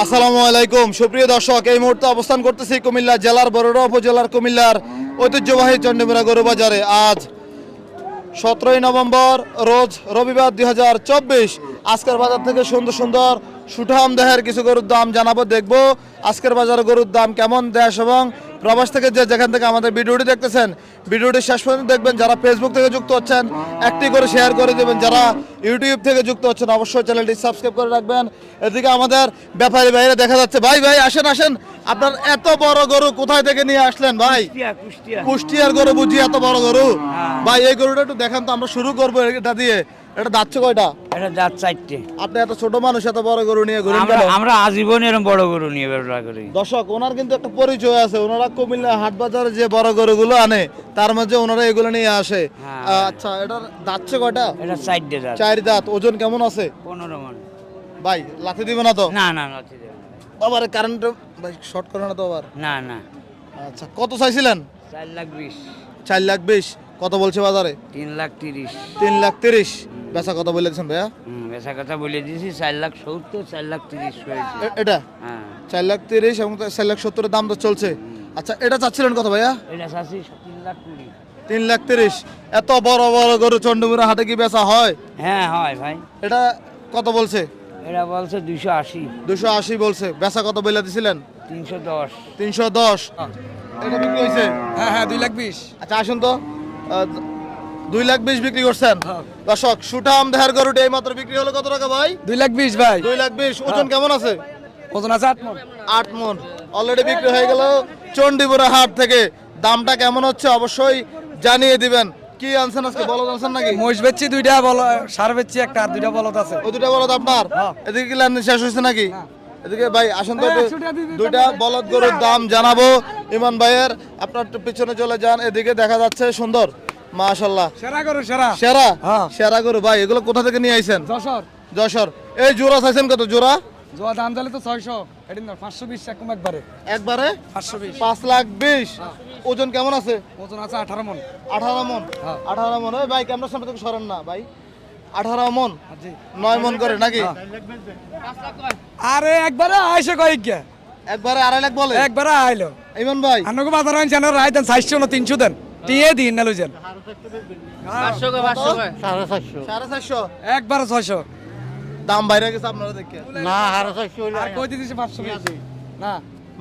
আসসালামু আলাইকুম। সুপ্রিয় দর্শক, এই মুহূর্তে অবস্থান করতেছি কুমিল্লা জেলার বরোড়া উপজেলার কুমিল্লার ঐতিহ্যবাহী চন্ডীমুড়া গরু বাজারে। আজ সতেরোই নভেম্বর, রোজ রবিবার দুই হাজার চব্বিশ। আজকের বাজার থেকে সুন্দর সুন্দর সুঠাম দেহের কিছু গরুর দাম জানাব, দেখব আজকের বাজারে গরুর দাম কেমন, দেশ এবং প্রবাস থেকে যে যেখান থেকে আমাদের ভিডিওটি দেখতেছেন ভিডিওটি শেষ পর্যন্ত দেখবেন। যারা ফেসবুক থেকে যুক্ত হচ্ছেন একটি করে শেয়ার করে দেবেন। যারা ইউটিউব থেকে যুক্ত হচ্ছেন অবশ্যই চ্যানেলটি সাবস্ক্রাইব করে রাখবেন। এদিকে আমাদের ব্যাপারী ভাইরা দেখা যাচ্ছে। ভাই ভাই আসেন আসেন। আপনার এত বড় গরু কোথায় থেকে নিয়ে আসলেন ভাই? কুষ্টিয়া কুষ্টিয়া। কুষ্টিয়ার গরু বুঝি এত বড় গরু? হ্যাঁ। ভাই এই গরুটা একটু দেখান তো আমরা শুরু করব এটা দিয়ে। এটা দাচ্ছে কয়টা? এটা জাত চারটে। আপনি এত ছোট মানুষ এত বড় গরু নিয়ে ঘুরেন আমরা আমরা আজীবন এরকম বড় গরু নিয়ে ব্যবসা করি। দর্শক ওনার কিন্তু একটা পরিচয় আছে। ওনারা কুমিল্লা হাট বাজারে যে বড় গরুগুলো আনে তার মধ্যে ওনারা এগুলো নিয়ে আসে। হ্যাঁ। আচ্ছা এটার দাচ্ছে কয়টা? এটা চারটে জাত চার দাঁত। ওজন কেমন আছে? পনেরো মন। ভাই লাথি দিবে না তো? না না না। ঠিক আবার কারেন্ট ভাই শর্ট করে না তো আবার? না না। আচ্ছা কত চাইছিলেন? চার লাখ বিশ। চার লাখ বিশ। কত বলছে বাজারে? তিন লাখ তিরিশ। তিন লাখ তিরিশ। বেচা কত বলেছেন ভাইয়া? হুম বেচা কথা বলে দিয়েছি চার লাখ সত্তর চার লাখ তিরিশ হয়েছে। এটা? হ্যাঁ। চার লাখ তিরিশ এবং চার লাখ সত্তরের দাম তো চলছে। আচ্ছা এটা চাচ্ছিলেন কত ভাইয়া? এটা চাষি তিন লাখ কুড়ি তিন লাখ তিরিশ। এত বড় বড় গরু চন্ডমুড়া হাটে কি বেচা হয়? হ্যাঁ হয় ভাই। এটা কত বলছে? এটা বলছে দুইশো আশি। দুশো আশি বলছে। বেচা কত বলে দিছিলেন? তিনশো দশ। তিনশো দশ। এটা বিক্রি হয়েছে? হ্যাঁ হ্যাঁ দুই লাখ বিশ। আচ্ছা আসুন তো। দুই লাখ বিশ বিক্রি করছেন? দর্শক সুঠাম দেহার গরুটি এই মাত্র বিক্রি হলো কত টাকা ভাই? দুই লাখ বিশ ভাই। দুই লাখ বিশ। ওজন কেমন আছে? ওজন আছে আট মন। আট মন। অলরেডি বিক্রি হয়ে গেল। চণ্ডীপুরা হাট থেকে। দামটা কেমন হচ্ছে অবশ্যই জানিয়ে দিবেন। কি আনছেন আজকে? বলদ আনছেন নাকি? মহিষ বেচছি দুইটা বল সার বেচছি একটা আর দুইটা বলদ আছে। ওই দুটা বলদ আপনার? হ্যাঁ। এদিকে কি লেনদেন শেষ হয়েছে নাকি? এদিকে ভাই আসুন তো হ্যাঁ, দুইটা বলদ গরুর দাম জানাব। ইমান ভাইয়ের আপনার পিছনে চলে যান এদিকে দেখা যাচ্ছে সুন্দর। মাশাল্লাহ সেরা গরু সেরা। সেরা? হ্যাঁ। সেরা গরু ভাই এগুলো কোথা থেকে নিয়ে আইছেন? যশোর। যশোর। এই জোড়া চাইছেন কত জোড়া? জোয়া দাম জালে তো ছয়শো। এদিন না পাঁচশো বিশ একদম একবারে। একবারে? পাঁচশো বিশ। পাঁচ লাখ বিশ। ওজন কেমন আছে? ওজন আছে আঠারো মন। আঠারো মন? হ্যাঁ। আঠারো মন। ওই ভাই ক্যামেরার সামনে থেকে সরেন না ভাই। আঠারো মন? নয় মন করে নাকি। আরে একবারে আইসে কয়েক একবারে আড়াই লাখ বলে? একবারে আইলো ইমান ভাই। আনকো বাজার আনছে আনো রায় দেন চারশো না তিনশো দেন। টিয়ে দিন না লুজেন। সাড়ে চারশো একবারে ছয়শো। দাম বাইরে গেছে আপনারা দেখে। আর কই দিতেছি পাঁচশো? বিশ না।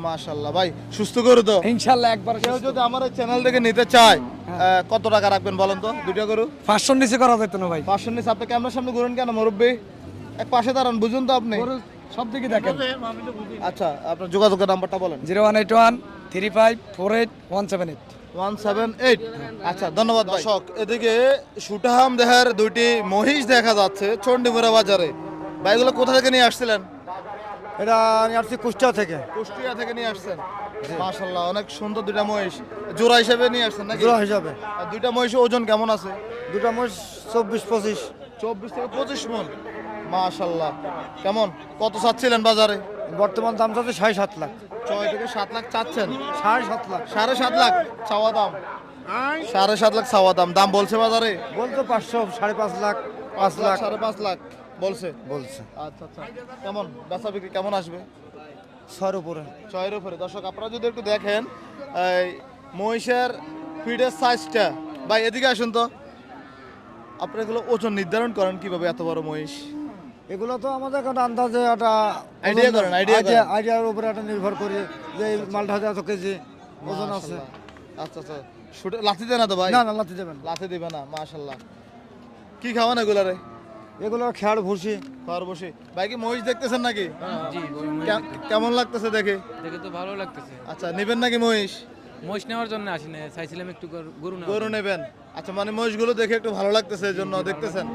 মাশাল্লাহ ভাই সুস্থ করে তো? ইনশাল্লাহ একবার কেউ যদি আমার এই চ্যানেল থেকে নিতে চায় কত টাকা রাখবেন বলেন তো? দুইটা গরু? পাঁচশো নিচে করা যেত না ভাই। পাঁচশো নিচে আপনি ক্যামেরার সামনে ঘুরেন কেন মুরব্বী? এক পাশে দাঁড়ান বুঝুন তো আপনি। সব দিকে দেখেন। আচ্ছা আপনার যোগাযোগের নাম্বারটা বলেন। Zero one eight one three five four eight one seven eight. One seven eight. আচ্ছা ধন্যবাদ দর্শক এদিকে সুটাহাম দেহের দুইটি মহিষ দেখা যাচ্ছে চণ্ডীমুড়া বাজারে। ভাই এগুলো কোথা থেকে নিয়ে আসছিলেন? এটা আমি আসছি কুষ্টিয়া থেকে। কুষ্টিয়া থেকে নিয়ে আসছেন? মাশাল্লাহ অনেক সুন্দর দুইটা মহিষ। জোড়া হিসেবে নিয়ে আসছেন নাকি? জোড়া হিসাবে। আর দুইটা মহিষের ওজন কেমন আছে? মোষ চব্বিশ পঁচিশ। চব্বিশ থেকে পঁচিশ মন। মাশাল্লাহ কেমন? কত চাচ্ছিলেন বাজারে? বর্তমান দাম চাচ্ছে সাড়ে সাত লাখ। ছয় থেকে সাত লাখ চাচ্ছেন? সাড়ে সাত লাখ। সাড়ে সাত লাখ চাওয়া দাম? সাড়ে সাত লাখ চাওয়া দাম। দাম বলছে বাজারে? বলতো পাঁচশো সাড়ে পাঁচ লাখ পাঁচ লাখ। সাড়ে পাঁচ লাখ। বলছে? বলছে। আচ্ছা আচ্ছা। কেমন? বেচা বিক্রি কেমন আসবে? ছয়ের উপরে। ছয়ের উপরে। দর্শক আপনারা যদি একটু দেখেন এই মহিষের ফিডের সাইজটা ভাই এদিকে আসুন তো। আপনারা এগুলো ওজন নির্ধারণ করেন কীভাবে এত বড় মহিষ? এগুলো তো আমাদের একটা আন্দাজে একটা Idea করেন, করেন। আইডিয়ার উপরে একটা নির্ভর করে যে এই মালটা হয়তো এত কেজি ওজন আছে। আচ্ছা আচ্ছা। শুটে লাথি দেয় না তো ভাই? না না লাতি দেবেন লাথি দিবে না মাশাল্লাহ কি খাওয়ান এগুলো রে? এগুলো খেয়াল ভুসি খাওয়ার বসে ভাই কি মহিষ দেখতেছেন নাকি? কেমন লাগতেছে দেখে? দেখে তো ভালো লাগতেছে। আচ্ছা নেবেন নাকি মহিষ? মোষ নেওয়ার জন্য আসি না চাইছিলাম একটু গরু- গরু গরু নেবেন। আচ্ছা মানে মহিষগুলো দেখে একটু ভালো লাগতেছে এই জন্য দেখতেছেন?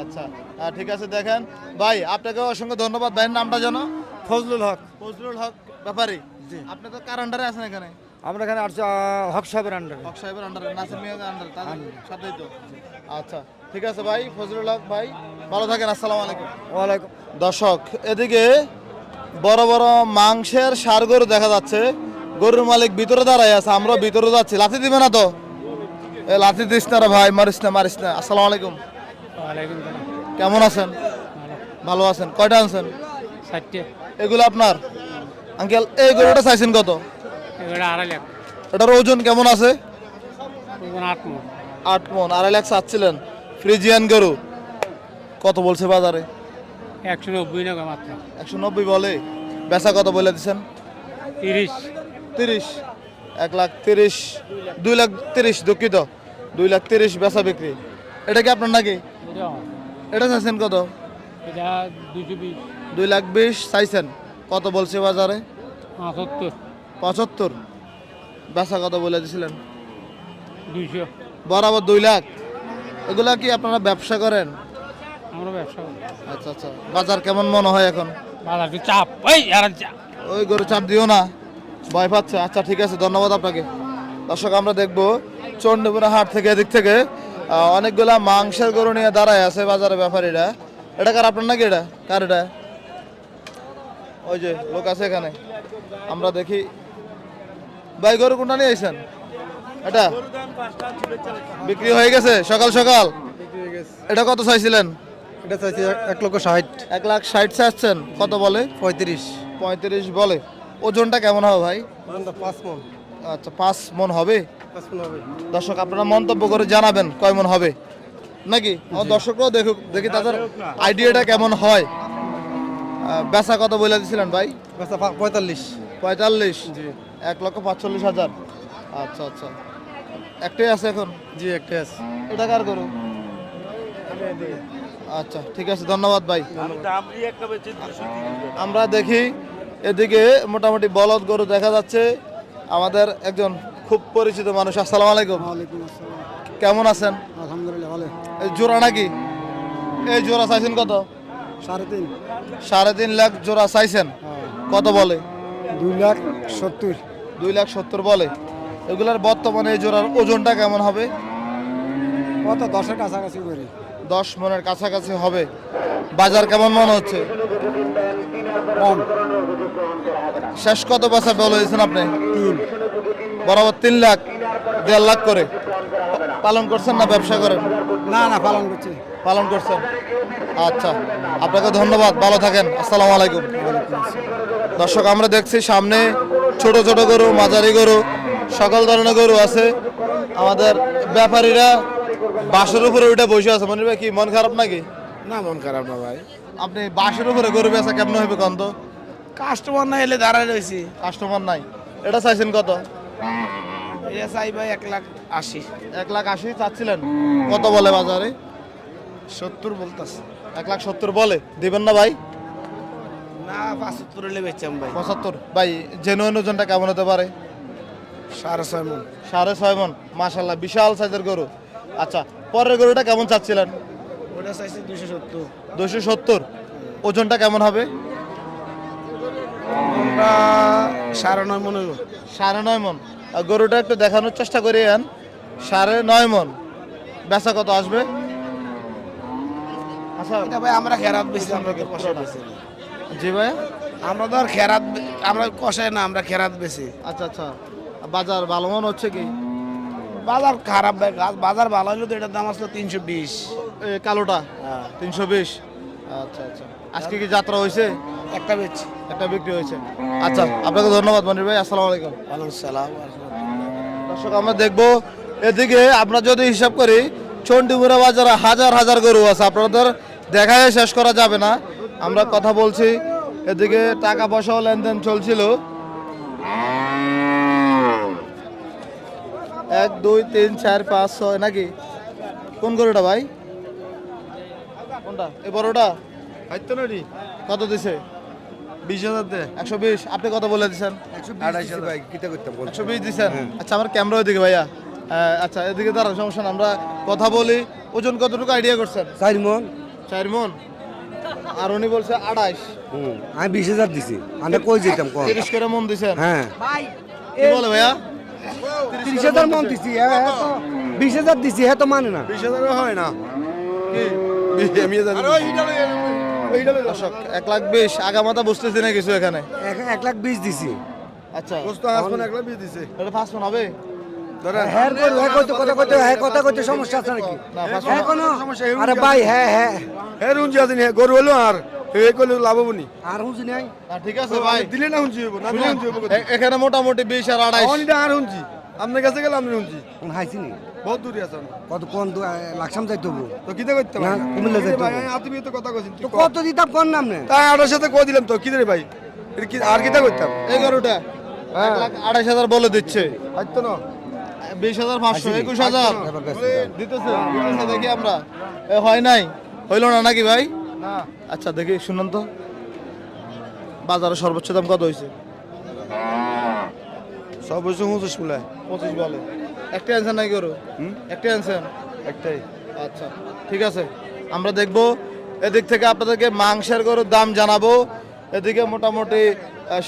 আচ্ছা ঠিক আছে দেখেন। ভাই আপনাকে অসংখ্য ধন্যবাদ। ভাইয়ের নামটা জানো ফজলুল হক। ফজলুল হক ব্যাপারী। আপনি তো কার আন্ডারে আছেন এখানে? আমরা এখানে হক সাহেবের আন্ডারে হক সাহেবের আন্ডারে নাসির মিয়াদের আন্ডারে তাদের সাথেই তো। আচ্ছা ঠিক আছে ভাই ফজলুল হক ভাই ভালো থাকেন আসসালামু আলাইকুম। ওয়ালাইকুম। দর্শক এদিকে বড় বড় মাংসের সার গরু দেখা যাচ্ছে। গরুর মালিক ভিতরে দাঁড়ায় আছে আমরা ভিতরে যাচ্ছি। লাথি দিবে না তো? এ লাথি দিস না রে ভাই মারিস না মারিস না। আসসালামু আলাইকুম। কেমন আছেন? ভালো আছেন। কয়টা আনছেন? এগুলো আপনার? আঙ্কেল এই গরুটা চাইছেন কত? এটার ওজন কেমন আছে? আট মন। আট মন আড়াই লাখ চাচ্ছিলেন। ফ্রিজিয়ান গরু? কত বলছে বাজারে? একশো নব্বই টাকা মাত্র। একশো নব্বই বলে? বেচা কত বলে দিচ্ছেন তিরিশ। তিরিশ। এক লাখ তিরিশ। দুই লাখ তিরিশ দুঃখিত। দুই লাখ তিরিশ বেচা বিক্রি। এটা কি আপনার নাকি? এটা চাইছেন কত? দুই লাখ বিশ চাইছেন। কত বলছে বাজারে? পঁচাত্তর। পঁচাত্তর। বেচা কত বলে দিছিলেন? দুইশো। বরাবর দুই লাখ। এগুলা কি আপনারা ব্যবসা করেন? আমরা ব্যবসা করি। আচ্ছা আচ্ছা। বাজার কেমন মনে হয় এখন? বাজার একটু চাপ। ওই আর চাপ ওই গরু চাপ দিও না। ভয় পাচ্ছে। আচ্ছা ঠিক আছে। ধন্যবাদ আপনাকে। দর্শক আমরা দেখব চন্ডীপুরা হাট থেকে এদিক থেকে অনেকগুলা মাংসের গরু নিয়ে দাঁড়ায় আছে বাজারে ব্যাপারীরা। এটা কার আপনার নাকি এটা? কার এটা? ওই যে লোক আছে এখানে। আমরা দেখি। ভাই গরু কোনটা নিয়ে আইছেন? এটা বিক্রি হয়ে গেছে? সকাল সকাল? এটা কত চাইছিলেন? এটা চাইছি এক লক্ষ ষাট। এক লাখ ষাট চাচ্ছেন। কত বলে? পঁয়ত্রিশ। পঁয়ত্রিশ বলে। ওজনটা কেমন হবে ভাই? পাঁচ মন। আচ্ছা পাঁচ মন হবে? দর্শক আপনারা মন্তব্য করে জানাবেন কয় মন হবে। নাকি? আমার দর্শকরাও দেখুক দেখি তাদের আইডিয়াটা কেমন হয়। বেচা কত বলে দিয়েছিলেন ভাই? বেচা পঁয়তাল্লিশ। পঁয়তাল্লিশ? এক লক্ষ পাঁচচল্লিশ হাজার। আচ্ছা আচ্ছা। একটাই আছে এখন? জি একটা আছে। এটা কার করু আচ্ছা ঠিক আছে ধন্যবাদ ভাই। আমরা দেখি এদিকে মোটামুটি বলদ গরু দেখা যাচ্ছে। আমাদের একজন খুব পরিচিত মানুষ আসসালামু আলাইকুম। কেমন আছেন? আলহামদুলিল্লাহ ভালো। এই জোড়া নাকি? এই জোড়া চাইছেন কত? সাড়ে তিন। সাড়ে তিন লাখ জোড়া চাইছেন। কত বলে? দুই লাখ সত্তর। দুই লাখ সত্তর বলে। এগুলার বর্তমানে এই জোড়ার ওজনটা কেমন হবে? কত? দশের কাছাকাছি করি দশ মনের কাছাকাছি হবে। বাজার কেমন মনে হচ্ছে? কম। শেষ কত পয়সা বলে দিয়েছেন আপনি? তিন। বরাবর তিন লাখ দেড় লাখ করে। পালন করছেন না ব্যবসা করেন? না না পালন করছি। পালন করছেন? আচ্ছা আপনাকে ধন্যবাদ ভালো থাকেন আসসালামু আলাইকুম। দর্শক আমরা দেখছি সামনে ছোট ছোট গরু মাঝারি গরু। সকল ধরনের গরু আছে। আমাদের ব্যাপারীরা বাসের উপরে উঠে বসে আছে। মনে হয় কি মন খারাপ নাকি? না মন খারাপ না ভাই। আপনি বাসের উপরে গরু বেচা কেমন হবে কন্ত কাস্টমার না এলে দাঁড়ায় রয়েছি কাস্টমার নাই। এটা চাইছেন কত? এটা চাই ভাই এক লাখ আশি। এক লাখ আশি চাচ্ছিলেন? কত বলে বাজারে? সত্তর বলতাছে। এক লাখ সত্তর বলে। দিবেন না ভাই? না পাঁচাত্তর এলে বেচাম ভাই। পঁচাত্তর। ভাই জেনুইন ওজনটা কেমন হতে পারে? সাড়ে ছয় মন। সাড়ে ছয় মন মাশাল্লাহ বিশাল সাইজের গরু। আচ্ছা পরের গরুটা কেমন চাচ্ছিলেন? ওটা চাইছি দুশো সত্তর। দুশো সত্তর। ওজনটা কেমন হবে? সাড়ে নয় মন হইব। সাড়ে নয় মন। গরুটা একটু দেখানোর চেষ্টা করি আন। সাড়ে নয় মন। বেচা কত আসবে? আচ্ছা ভাই আমরা খেরাত বেশি আমরা তো কষায় বেশি জি ভাই। আমরা তো আর খেরাত আমরা কষায় না আমরা খেরাত বেশি আচ্ছা আচ্ছা। বাজার ভালো মন হচ্ছে কি? বাজার খারাপ ভাই গাছ বাজার ভালো হইল তো এটার দাম আসলো তিনশো বিশ। কালোটা? হ্যাঁ। তিনশো বিশ? আচ্ছা আচ্ছা। আজকে কি যাত্রা হয়েছে? একটা বেচছি। একটা বিক্রি হয়েছে। আচ্ছা আপনাকে ধন্যবাদ মনির ভাই আসসালামু আলাইকুম। ওয়ালাইকুম সালাম দর্শক আমরা দেখব এদিকে আমরা যদি হিসাব করি চন্ডিমুরা বাজারে হাজার হাজার গরু আছে। আপনাদের দেখায় শেষ করা যাবে না। আমরা কথা বলছি এদিকে টাকা পয়সাও লেনদেন চলছিল। এক দুই তিন চার পাঁচ ছয় নাকি? কোন গরুটা ভাই? কোনটা? এই বড়টা? কত দিছে? বিশ হাজার দে। একশো বিশ। আপনি কত বলে দিচ্ছেন একশো বিশ দিচ্ছেন আচ্ছা আমার ক্যামেরা ওইদিকে ভাইয়া। হ্যাঁ, আচ্ছা এদিকে দাঁড়ান সমস্যা না আমরা কথা বলি। ওজন কতটুকু আইডিয়া করছেন? চার মন। চার মন? আর উনি বলছে আড়াইশ। আমি বিশ হাজার দিছি। আমি কই যেতাম তিরিশ করে মন দিছেন? হ্যাঁ। কি বলে ভাইয়া? তিরিশ হাজার মন দিছি হ্যাঁ হ্যাঁ তো বিশ হাজার দিছি হ্যাঁ তো মানে না। বিশ হাজার হয় না। আমি দর্শক এক লাখ বিশ আগামাতা বুঝতেছি না কিছু এখানে। এক- লাখ বিশ দিছি। আচ্ছা। এক লাখ বিশ দিছে। এটা ফার্স্ট মন হবে? হ্যাঁ হ্যাঁ কইতে কথা কইতে হ্যাঁ কথা কইতে সমস্যা আছে নাকি? হ্যাঁ কোনো আরে ভাই হ্যাঁ হ্যাঁ। হে রুন যাদিন হে গরু হলো আর এই করলে লাভবনি আর হুঁজি নাই। ঠিক আছে ভাই। দিলে না হুঁজি হইব না হুঁজি হইব এখানে মোটামুটি বিশ আর আড়াইশ। অনিটা আর হুঁজি আপনার কাছে গেলে আপনি হুঁজি কোন হাইছি নি। বহুত দূরে আছেন কত কোন লাকসাম যাইতে হব তো কিতে করতে না, কুমিল্লা যাইতে ভাই আপনি তো কথা কইছেন তো কত দিতাম কোন নাম নে তাই আটার সাথে কই দিলাম তো? কি রে ভাই কি আর কিতা করতাম এগারোটা। এক আড়াইশ হাজার বলে দিচ্ছে। আইতো না। বিশ হাজার পাঁচশো একুশ হাজার। দিতেছে দেখি আমরা। এ হয় নাই? হইল না নাকি ভাই? না। আচ্ছা দেখি শুনুন তো। বাজারে সর্বোচ্চ দাম কত হয়েছে? সর্বোচ্চ হুঁজিস মুলায় পঁচিশ বলে। একটা আনছেন নাই গরু? একটা আনছেন? একটাই। আচ্ছা ঠিক আছে। আমরা দেখব। এদিক থেকে আপনাদেরকে মাংসের গরুর দাম জানাব। এদিকে মোটামুটি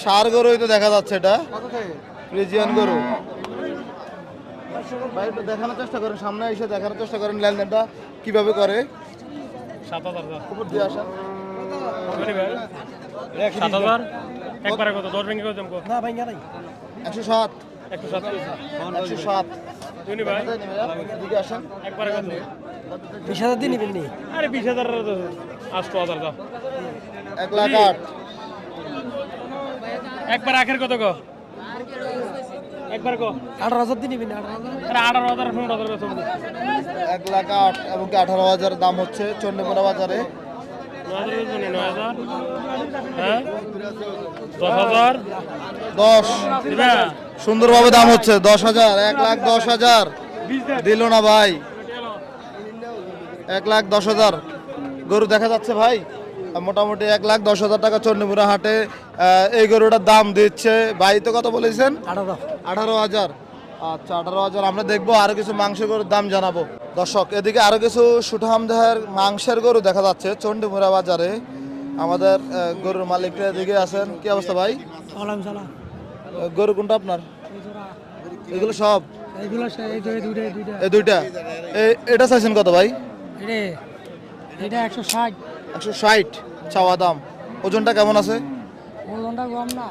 ষাঁড় গরুই তো দেখা যাচ্ছে এটা। রিজিয়ান গরু। ভাই একটু দেখানোর চেষ্টা করেন। সামনে এসে দেখানোর চেষ্টা করেন লেনদেনটা কীভাবে করে? সাত হাজার। উপর দিয়ে বলি ভাই। সাত হাজার একবারে কত? দশ ভেঙে কত দাম একশো সাত। একশো সাত। একশো সাত। দুনি ভাই। এদিকে আসেন। একবারে কত? বিশ হাজার দিয়ে নিবেন নি? আরে বিশ হাজার হাজার দাও। এক লাখ আট। একবার আখের কত গো একবার আঠারো হাজার দিয়ে নিবেন আঠারো হাজার। আঠারো হাজার পনেরো হাজার এক লাখ আট এবং কি আঠারো হাজার দাম হচ্ছে চন্ডীপুরা বাজারে। দশ হাজার। দশ। সুন্দরভাবে দাম হচ্ছে দশ হাজার এক লাখ দশ হাজার। দিল না ভাই। এক লাখ দশ হাজার। গরু দেখা যাচ্ছে ভাই মোটামুটি এক লাখ দশ হাজার টাকা চন্ডীপুরা হাটে এই গরুটার দাম দিচ্ছে। ভাই তো কত বলেছেন? আঠারো। আঠারো হাজার। আচ্ছা আঠারো হাজার। আমরা দেখব আরও কিছু মাংস গরুর দাম জানাব। দর্শক এদিকে আরও কিছু সুঠাম দেহের মাংসের গরু দেখা যাচ্ছে। চন্ডীমুড়া বাজারে আমাদের গরুর মালিকরা এদিকে আছেন। কি অবস্থা ভাই? গরু কোনটা আপনার? এগুলো সব? এই দুইটা এটা চাইছেন কত ভাই? এটা একশো ষাট। একশো ষাট চাওয়া দাম। ওজনটা কেমন আছে? ওজনটা কম না।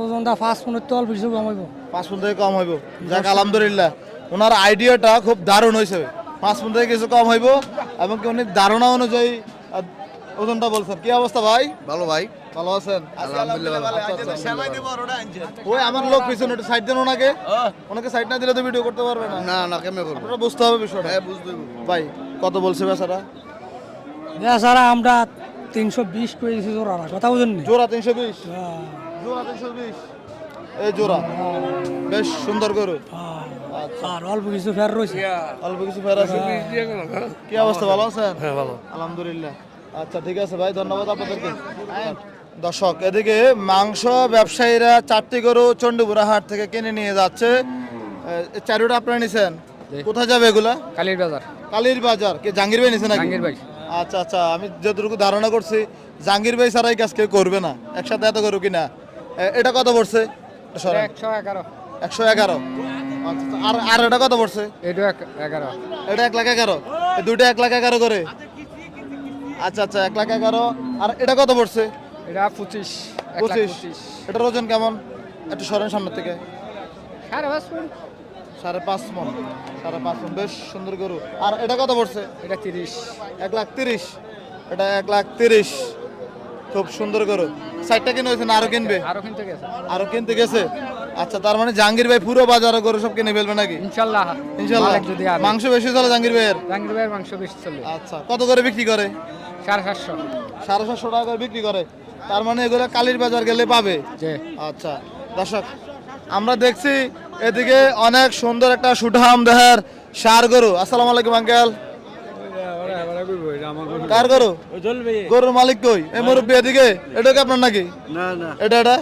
ওজনটা পাঁচ মিনিট তো অল্প কিছু কমাইব। পাঁচ ফুট থেকে কম হইব। যাক আলহামদুলিল্লাহ। ওনার আইডিয়াটা খুব দারুণ হয়েছে পাঁচ ফুট থেকে কিছু কম হইব এবং কি উনি ধারণা অনুযায়ী ওজনটা বলছেন। কি অবস্থা ভাই? ভালো ভাই। ভালো আছেন? আলহামদুলিল্লাহ ভালো। আচ্ছা, আচ্ছা। ওই আমার লোক পিছনে একটু সাইড দেন ওনাকে। ওনাকে সাইড না দিলে তো ভিডিও করতে পারবে না। না না কেমনে করব? আপনারা বুঝতে হবে বিষয়টা। হ্যাঁ বুঝতে ভাই কত বলছে বেচারা? এছাড়া আমরা তিনশো বিশ করেছি জোড়া কথা বুঝেন নি জোড়া তিনশো বিশ? জোড়া তিনশো বিশ এই জোড়া। বেশ সুন্দর গরু। আচ্ছা। আর অল্প কিছু ফের রয়েছে। অল্প কিছু ফের আছে। কি অবস্থা ভালো আছেন হ্যাঁ ভালো। আলহামদুলিল্লাহ। আচ্ছা ঠিক আছে ভাই ধন্যবাদ আপনাদেরকে। দর্শক এদিকে মাংস ব্যবসায়ীরা চারটি গরু চণ্ডীপুরা হাট থেকে কিনে নিয়ে যাচ্ছে। চারুটা আপনারা নিছেন? কোথায় যাবে এগুলা? কালীর বাজার। কালীর বাজার। কে জাহাঙ্গীর ভাই নিছেন জাহাঙ্গীর ভাই। আচ্ছা আচ্ছা আমি যতটুকু ধারণা করছি জাহাঙ্গীর ভাই ছাড়া এই কাজ কেউ করবে না? একসাথে এত গরু কিনা। এটা কত পড়ছে? একশো এগারো। একশো এগারো। আর আর এটা কত পড়ছে? এটা এগারো। এটা এক লাখ এগারো। দুইটা এক লাখ এগারো করে। আচ্ছা আচ্ছা এক লাখ এগারো। আর এটা কত পড়ছে? এটা পঁচিশ পঁচিশ। এটার ওজন কেমন? একটু সরেন সামনের থেকে। সাড়ে পাঁচ সাড়ে পাঁচ মন। সাড়ে পাঁচ মন। বেশ সুন্দর গরু। আর এটা কত পড়ছে? এটা তিরিশ। এক লাখ তিরিশ। এটা এক লাখ তিরিশ। খুব সুন্দর গরু। সাইডটা কিনে হয়েছে না আরও কিনবে? আরও কিনতে গেছে। আরও কিনতে গেছে? আচ্ছা তার মানে জাহাঙ্গীর ভাই পুরো বাজারে গরু সব কিনে ফেলবে নাকি? ইনশাল্লাহ। ইনশাল্লাহ। যদি। মাংস বেশি চলে জাহাঙ্গীর ভাইয়ের? জাহাঙ্গীর ভাইয়ের মাংস বেশি চলে। আচ্ছা কত করে বিক্রি করে? সাড়ে সাতশো। সাড়ে সাতশো টাকা করে বিক্রি করে। তার মানে এগুলো কালীর বাজার গেলে পাবে? আচ্ছা দর্শক আমরা দেখছি এদিকে অনেক সুন্দর একটা সুঠাম দেহের সার গরু। আসসালামু আলাইকুম আঙ্কেল। কার গরু? গরুর মালিক কই? এই মুরব্বী এদিকে? এটা কি আপনার নাকি? না না। এটা এটা?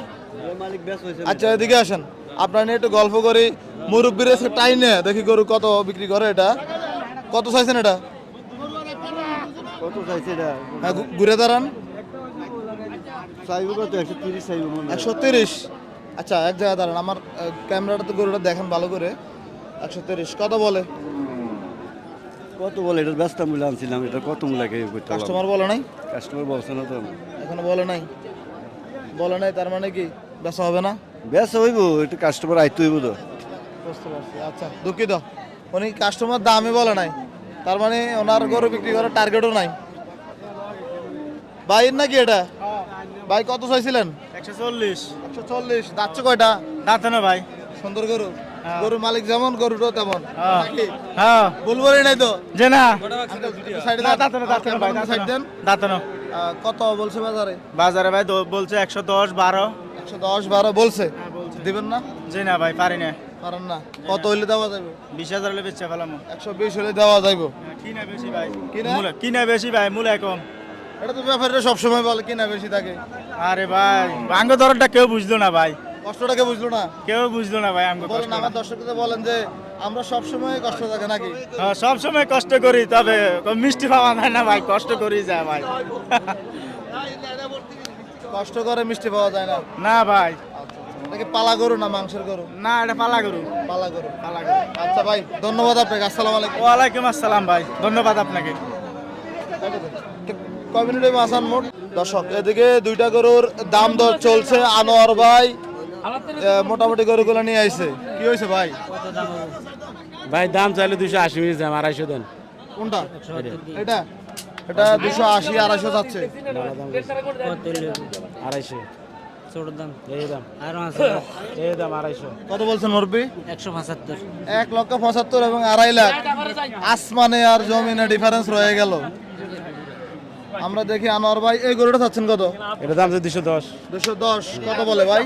আচ্ছা এদিকে আসেন। আপনার নিয়ে একটু গল্প করি। মুরব্বীর এসে টাইনে দেখি গরু কত বিক্রি করে এটা। কত চাইছেন এটা? কত চাইছে এটা? হ্যাঁ ঘুরে দাঁড়ান। চাইব কত? একশো তিরিশ চাইব একশো তিরিশ? আচ্ছা এক জায়গায় দাঁড়ান। আমার ক্যামেরাটা তো গরুটা দেখেন ভালো করে। একশো তিরিশ। কত বলে? কত বলে? এটা ব্যস্ত মূল্য আনছিলাম এটা কত মূল্য করতে কাস্টমার বলে নাই? কাস্টমার বলছে না তো। এখনও বলে নাই। বলে নাই তার মানে কি? বেচা হবে না? ব্যস্ত হইব একটু কাস্টমার আইতে হইব তো। বুঝতে পারছি আচ্ছা দুঃখিত। উনি কাস্টমার দামই বলে নাই। তার মানে ওনার গরু বিক্রি করার টার্গেটও নাই। ভাইয়ের নাকি এটা? ভাই কত চাইছিলেন? একশো চল্লিশ। একশো চল্লিশ যাচ্ছে কয়টা? দাঁতে না ভাই। সুন্দর গরু। গরুর মালিক যেমন গরুটাও তেমন। নাকি? হ্যাঁ। বলবোই নাই তো? যে না। কত বলছে বাজারে? বাজারে ভাই দ- বলছে একশো দশ বারো। একশো দশ বারো বলছে? দিবেন না? যে না ভাই পারি না। পারেন না। কত হইলে দেওয়া যাবে? বিশ হাজার হলে বেচে ফেলাম। একশো বিশ হলে দেওয়া যাইবো। কিনা বেশি ভাই। কিনা? বেশি ভাই মূলা কম। এটা তো ব্যাপারটা সবসময় বলে কিনা বেশি থাকে। আরে ভাই আঙ্গ দরটা কেউ বুঝলো না ভাই। কষ্টটাকে বুঝলো না? কেউ বুঝলো না ভাই আঙ্গ বলেন আমার দর্শকদের বলেন যে আমরা সবসময় কষ্ট থাকে নাকি? সব সময় কষ্ট করি তবে মিষ্টি পাওয়া যায় না ভাই কষ্ট করি যায় ভাই। কষ্ট করে মিষ্টি পাওয়া যায় না? না ভাই। নাকি পালা গরু না মাংসের গরু? না এটা পালা গরু। পালা গরু। পালা করু আচ্ছা ভাই ধন্যবাদ আপনাকে আসসালামু আলাইকুম। ওয়ালাইকুম আসসালাম ভাই ধন্যবাদ আপনাকে। কয় মিনিটে মাসান মোট দর্শক এদিকে দুইটা গরুর দাম দর চলছে আনোয়ার ভাই। মোটামুটি গরুগুলো নিয়ে আইছে। কি হয়েছে ভাই? ভাই দাম চাইলে দুশো আশি মিনিট দাম আড়াইশো দেন। কোনটা? এটা। এটা? দুশো আশি আড়াইশো যাচ্ছে। আড়াইশো। কত বলছেন মুরব্বী এক লক্ষ পঁচাত্তর এবং আড়াই লাখ। আসমানে আর জমিনে ডিফারেন্স রয়ে গেল। আমরা দেখি আনোয়ার ভাই এই গরুটা চাচ্ছেন কত? এটা দাম আছে দুশো দশ। দুশো দশ কত বলে ভাই?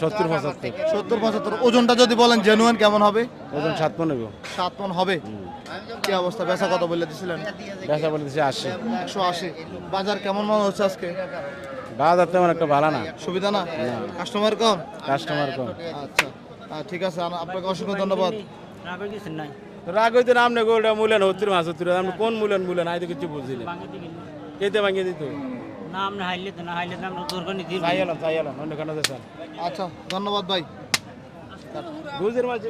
সত্তর পঁচাত্তর। সত্তর পঁচাত্তর। ওজনটা যদি বলেন জেনুয়েন কেমন হবে? ওজন সাত পনেরো সাত মন হবে? কি অবস্থা? বেচা কত বলে দিছিলেন? বেচা বলে দিচ্ছে আশি। একশো আশি। বাজার কেমন মনে হচ্ছে আজকে? বাজার তেমন একটা ভালো না। সুবিধা না? কাস্টমার কম? কাস্টমার কম। আচ্ছা। ঠিক আছে আপনাকে অসংখ্য ধন্যবাদ। নাই? রাগ হইতে নাম নেই গোলটা মূল্যান হত্তর মাছ হত্তর আপনি কোন মূল্যান মূল্যান আই তো কিছু বুঝিনি কেতে ভাঙিয়ে দিত। না আপনি হাইলে তো না হাইলে তো আমরা জোর করে দিই চাই এলাম চাই এলাম অন্য কেন আচ্ছা ধন্যবাদ ভাই। গুজের মাঝে